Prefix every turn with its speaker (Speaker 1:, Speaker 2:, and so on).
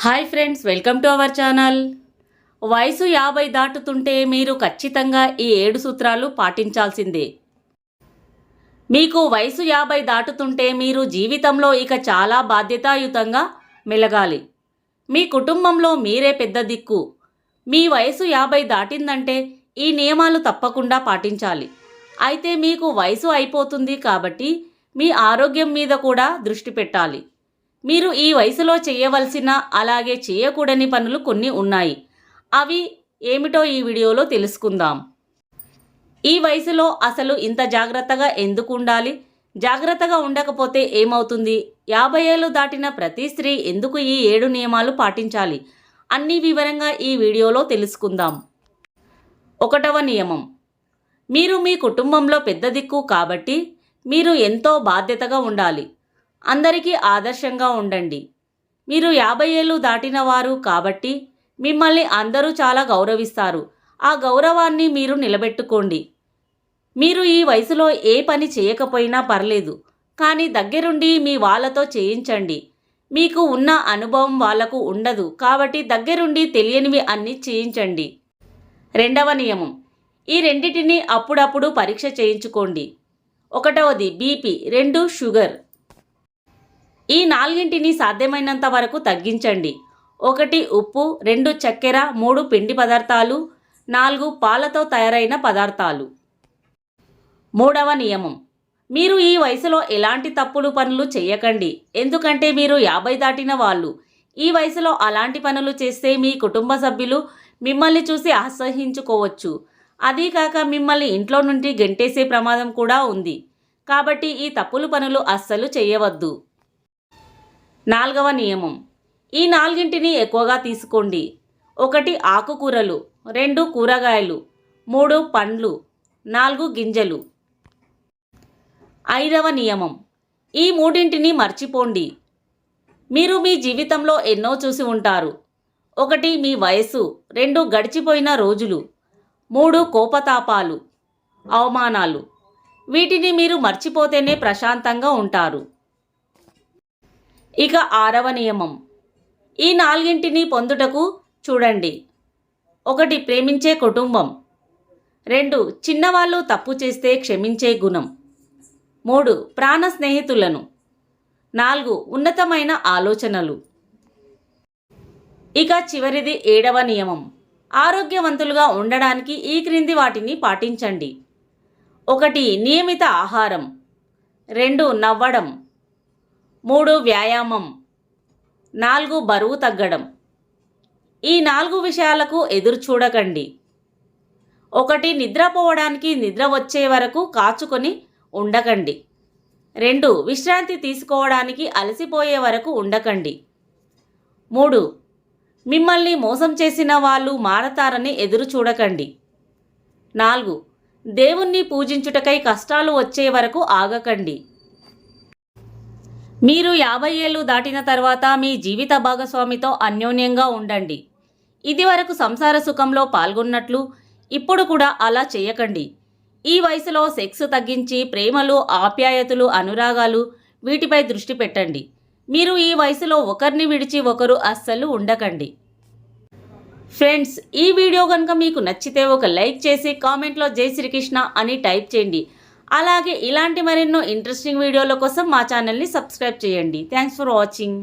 Speaker 1: Hi friends welcome to our channel. వయసు యాభై దాటుతుంటే మీరు ఖచ్చితంగా ఈ ఏడు సూత్రాలు పాటించాల్సిందే. మీకు వయసు యాభై దాటుతుంటే మీరు జీవితంలో ఇక చాలా బాధ్యతాయుతంగా మెలగాలి. మీ కుటుంబంలో మీరే పెద్ద దిక్కు. మీ వయసు యాభై దాటిందంటే ఈ నియమాలు తప్పకుండా పాటించాలి. అయితే మీకు వయసు అయిపోతుంది కాబట్టి మీ ఆరోగ్యం మీద కూడా దృష్టి పెట్టాలి. మీరు ఈ వయసులో చేయవలసిన అలాగే చేయకూడని పనులు కొన్ని ఉన్నాయి. అవి ఏమిటో ఈ వీడియోలో తెలుసుకుందాం. ఈ వయసులో అసలు ఇంత జాగ్రత్తగా ఎందుకు ఉండాలి? జాగ్రత్తగా ఉండకపోతే ఏమవుతుంది? యాభై ఏళ్ళు దాటిన ప్రతి స్త్రీ ఎందుకు ఈ ఏడు నియమాలు పాటించాలి? అన్ని వివరంగా ఈ వీడియోలో తెలుసుకుందాం. ఒకటవ నియమం. మీరు మీ కుటుంబంలో పెద్ద దిక్కు కాబట్టి మీరు ఎంతో బాధ్యతగా ఉండాలి. అందరికీ ఆదర్శంగా ఉండండి. మీరు యాభై ఏళ్ళు దాటిన వారు కాబట్టి మిమ్మల్ని అందరూ చాలా గౌరవిస్తారు. ఆ గౌరవాన్ని మీరు నిలబెట్టుకోండి. మీరు ఈ వయసులో ఏ పని చేయకపోయినా పర్లేదు కానీ దగ్గరుండి మీ వాళ్ళతో చేయించండి. మీకు ఉన్న అనుభవం వాళ్ళకు ఉండదు కాబట్టి దగ్గరుండి తెలియనివి అన్నీ చేయించండి. రెండవ నియమం. ఈ రెండిటిని అప్పుడప్పుడు పరీక్ష చేయించుకోండి. ఒకటవది బీపీ రెండు షుగర్. ఈ నాలుగింటిని సాధ్యమైనంత వరకు తగ్గించండి. ఒకటి ఉప్పు రెండు చక్కెర మూడు పిండి పదార్థాలు నాలుగు పాలతో తయారైన పదార్థాలు. మూడవ నియమం. మీరు ఈ వయసులో ఎలాంటి తప్పుడు పనులు చేయకండి ఎందుకంటే మీరు యాభై దాటిన వాళ్ళు. ఈ వయసులో అలాంటి పనులు చేస్తే మీ కుటుంబ సభ్యులు మిమ్మల్ని చూసి అసహించుకోవచ్చు. అదీ కాక మిమ్మల్ని ఇంట్లో నుండి గెంటేసే ప్రమాదం కూడా ఉంది. కాబట్టి ఈ తప్పులు పనులు అస్సలు చేయవద్దు నాలుగవ నియమం. ఈ నాలుగింటిని ఎక్కువగా తీసుకోండి. ఒకటి ఆకుకూరలు రెండు కూరగాయలు మూడు పండ్లు నాలుగు గింజలు. ఐదవ నియమం. ఈ మూడింటిని మర్చిపోండి. మీరు మీ జీవితంలో ఎన్నో చూసి ఉంటారు. ఒకటి మీ వయస్సు రెండు గడిచిపోయిన రోజులు మూడు కోపతాపాలు అవమానాలు. వీటిని మీరు మర్చిపోతేనే ప్రశాంతంగా ఉంటారు. ఇక ఆరవ నియమం. ఈ నాలుగింటిని పొందుటకు చూడండి. ఒకటి ప్రేమించే కుటుంబం. రెండు చిన్నవాళ్ళు తప్పు చేస్తే క్షమించే గుణం. మూడు ప్రాణ స్నేహితులను. నాలుగు ఉన్నతమైన ఆలోచనలు. ఇక చివరిది ఏడవ నియమం. ఆరోగ్యవంతులుగా ఉండడానికి ఈ క్రింది వాటిని పాటించండి. ఒకటి నియమిత ఆహారం. రెండు నవ్వడం. మూడు వ్యాయామం. నాలుగు బరువు తగ్గడం. ఈ నాలుగు విషయాలకు ఎదురు చూడకండి. ఒకటి నిద్రపోవడానికి నిద్ర వచ్చే వరకు కాచుకొని ఉండకండి. రెండు విశ్రాంతి తీసుకోవడానికి అలసిపోయే వరకు ఉండకండి. మూడు మిమ్మల్ని మోసం చేసిన వాళ్ళు మారతారని ఎదురు చూడకండి. నాలుగు దేవుణ్ణి పూజించుటకై కష్టాలు వచ్చే వరకు ఆగకండి. మీరు యాభై ఏళ్ళు దాటిన తర్వాత మీ జీవిత భాగస్వామితో అన్యోన్యంగా ఉండండి. ఇదివరకు సంసార సుఖంలో పాల్గొన్నట్లు ఇప్పుడు కూడా అలా చేయకండి. ఈ వయసులో సెక్స్ తగ్గించి ప్రేమలు ఆప్యాయతలు అనురాగాలు వీటిపై దృష్టి పెట్టండి. మీరు ఈ వయసులో ఒకరిని విడిచి ఒకరు అస్సలు ఉండకండి. ఫ్రెండ్స్ ఈ వీడియో కనుక మీకు నచ్చితే ఒక లైక్ చేసి కామెంట్లో జై శ్రీకృష్ణ అని టైప్ చేయండి. అలాగే ఇలాంటి మరెన్నో ఇంట్రెస్టింగ్ వీడియోల కోసం మా ఛానల్ని సబ్స్క్రైబ్ చేయండి. Thanks for watching